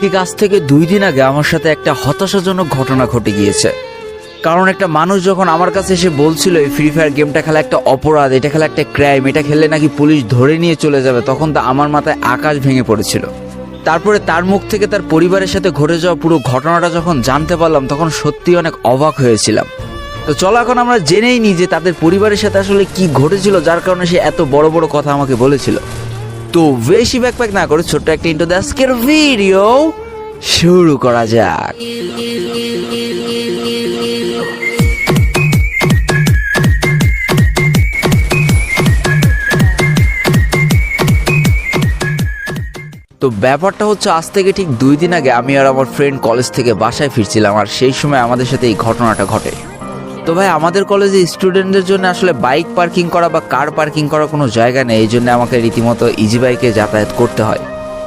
ঠিক আজ থেকে দুই দিন আগে আমার সাথে একটা হতাশাজনক ঘটনা ঘটে গিয়েছে। কারণ একটা মানুষ যখন আমার কাছে এসে বলছিল, এই ফ্রি ফায়ার গেমটা খেলা একটা অপরাধ, এটা খেলা একটা ক্রাইম এটা খেললে নাকি পুলিশ ধরে নিয়ে চলে যাবে, তখন তো আমার মাথায় আকাশ ভেঙে পড়েছিল। তারপরে তার মুখ থেকে তার পরিবারের সাথে ঘটে যাওয়া পুরো ঘটনাটা যখন জানতে পারলাম, তখন সত্যি অনেক অবাক হয়েছিলাম। তো চলো এখন আমরা জেনেই নিই যে তাদের পরিবারের সাথে আসলে কি ঘটেছিল, যার কারণে সে এত বড় বড় কথা আমাকে বলেছিল। তো বেশি ব্যাকপ্যাক না করে ছোট্ট একটা ইন্টো আজকের ভিডিও শুরু করা যাক। তো ব্যাপারটা হচ্ছে, আজ থেকে ঠিক দুই দিন আগে আমি আর আমার ফ্রেন্ড কলেজ থেকে বাসায় ফিরছিলাম, আর সেই সময় আমাদের সাথে এই ঘটনাটা ঘটে। তো ভাই, আমাদের কলেজে স্টুডেন্টদের জন্য আসলে বাইক পার্কিং করা বা কার পার্কিং করার কোনো জায়গা নেই, এই জন্য আমাকে রীতিমতো ইজি বাইকে যাতায়াত করতে হয়।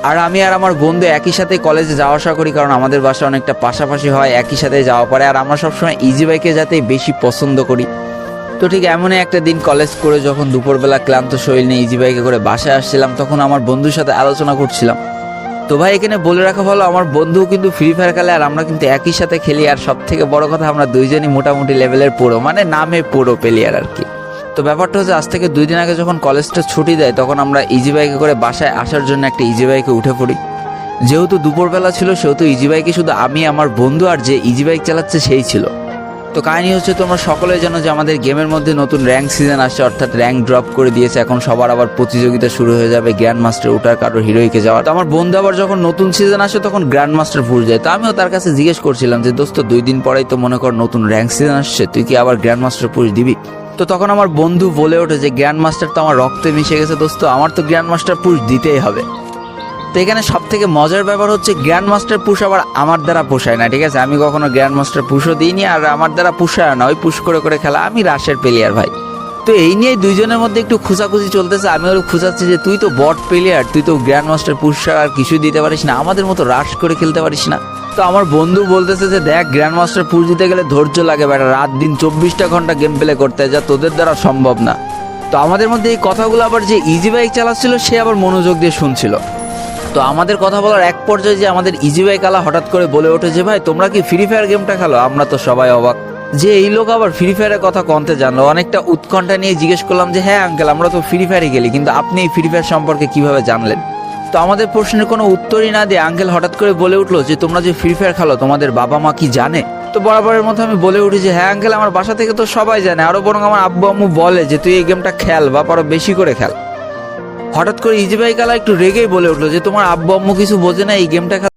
আর আমি আর আমার বন্ধু একই সাথে কলেজে যাওয়া আসা করি, কারণ আমাদের বাসা অনেকটা পাশাপাশি হয়, একই সাথে যাওয়া পড়ে, আর আমরা সবসময় ইজি বাইকে যাতে বেশি পছন্দ করি। তো ঠিক এমনই একটা দিন কলেজ করে যখন দুপুরবেলা ক্লান্ত শরীর নিয়ে ইজি বাইকে করে বাসায় আসছিলাম, তখন আমার বন্ধুর সাথে আলোচনা করছিলাম। তো ভাই, এখানে বলে রাখা ভালো, আমার বন্ধু কিন্তু ফ্রি ফায়ার খেলে আর আমরা কিন্তু একই সাথে খেলি। আর সব থেকে বড় কথা, আমরা দুইজনই মোটামুটি লেভেলের পুরো মানে নামে পুরো প্লেয়ার আর কি। তো ব্যাপারটা হচ্ছে, আজ থেকে দুই দিন আগে যখন কলেজটা ছুটি দেয়, তখন আমরা ইজি বাইকে করে বাসায় আসার জন্য একটা ইজি বাইকে উঠে পড়ি। যেহেতু দুপুরবেলা ছিল, সেহেতু ইজি বাইকে শুধু আমি, আমার বন্ধু আর যে ইজি বাইক চালাচ্ছে, সেই ছিল। তো কাহিনী হচ্ছে তোমরা সকলে জানো যে আমাদের গেমের মধ্যে নতুন র্যাঙ্ক সিজন আসছে, অর্থাৎ র্যাঙ্ক ড্রপ করে দিয়েছে। এখন সবার আবার প্রতিযোগিতা শুরু হয়ে যাবে গ্র্যান্ড মাস্টার ওঠার কারোর হিরোইকে যাওয়ার। তো আমার বন্ধু আবার যখন নতুন সিজন আসে, তখন গ্র্যান্ড মাস্টার ভুল যায়। তো আমিও তার কাছে জিজ্ঞেস করছিলাম যে, দোস্ত, দুই দিন পরেই তো মনে কর নতুন র্যাঙ্ক সিজন আসছে, তুই কি আবার গ্র্যান্ড মাস্টার পুশ দিবি? তো তখন আমার বন্ধু বলে ওঠে যে গ্র্যান্ড মাস্টার তো আমার রক্তে মিশে গেছে, দোস্ত, আমার তো গ্র্যান্ড মাস্টার পুশ দিতেই হবে। তো এখানে সব থেকে মজার ব্যাপার হচ্ছে গ্র্যান্ড মাস্টার পুশ আবার আমার দ্বারা পোষায় না, ঠিক আছে? আমি কখনো গ্র্যান্ড মাস্টার পুষও দিইনি আর আমার দ্বারা পুষায় না। ওই পুশ করে করে খেলা আমি রাশের প্লেয়ার ভাই। তো এই নিয়ে দুইজনের মধ্যে একটু খুঁজাখুঁজি চলতেছে। আমি ওর খুঁজাচ্ছি যে তুই তো বট প্লেয়ার তুই তো গ্র্যান্ড মাস্টার ছাড়া আর কিছুই দিতে পারিস না। আমাদের মতো রাশ করে খেলতে পারিস না। তো আমার বন্ধু বলতেছে যে দেখ গ্র্যান্ড মাস্টার পুশ দিতে গেলে ধৈর্য লাগে বেটা। রাত দিন চব্বিশটা ঘণ্টা গেম প্লে করতে যা, তোদের দ্বারা সম্ভব না। তো আমাদের মধ্যে এই কথাগুলো আবার যে ইজি বাইক চালাচ্ছিল, সে আবার মনোযোগ দিয়ে শুনছিল। তো আমাদের কথা বলার এক পর্যায়ে যে আমাদের ইজি বাইক আলা হঠাৎ করে বলে ওঠে যে ভাই, তোমরা কি ফ্রি ফায়ার গেমটা খেলো? আমরা তো সবাই অবাক। যে এই লোক আবার ফ্রি ফায়ারের কথা কনতে জানলো। অনেকটা উৎকণ্ঠা নিয়ে জিজ্ঞেস করলাম যে হ্যাঁ আঙ্কেল আমরা তো ফ্রি ফায়ারে গেলি কিন্তু আপনি এই ফ্রি ফায়ার সম্পর্কে কীভাবে জানলেন? তো আমাদের প্রশ্নের কোনো উত্তরই না দিয়ে আঙ্কেল হঠাৎ করে বলে উঠল যে, তোমরা যে ফ্রি ফায়ার খেলো, তোমাদের বাবা মা কি জানে? তো বরাবরের মতো আমি বলে উঠি যে হ্যাঁ আঙ্কেল আমার বাসা থেকে তো সবাই জানে আরও বরং আমার আব্বু আম্মু বলে যে, তুই এই গেমটা খেল বা পারো বেশি করে খেল। হঠাৎ করে ইজি ভাই কালা একটু রেগেই বলে উঠল যে তোমার আব্বু আম্মু কিছু বোঝে না, এই গেমটা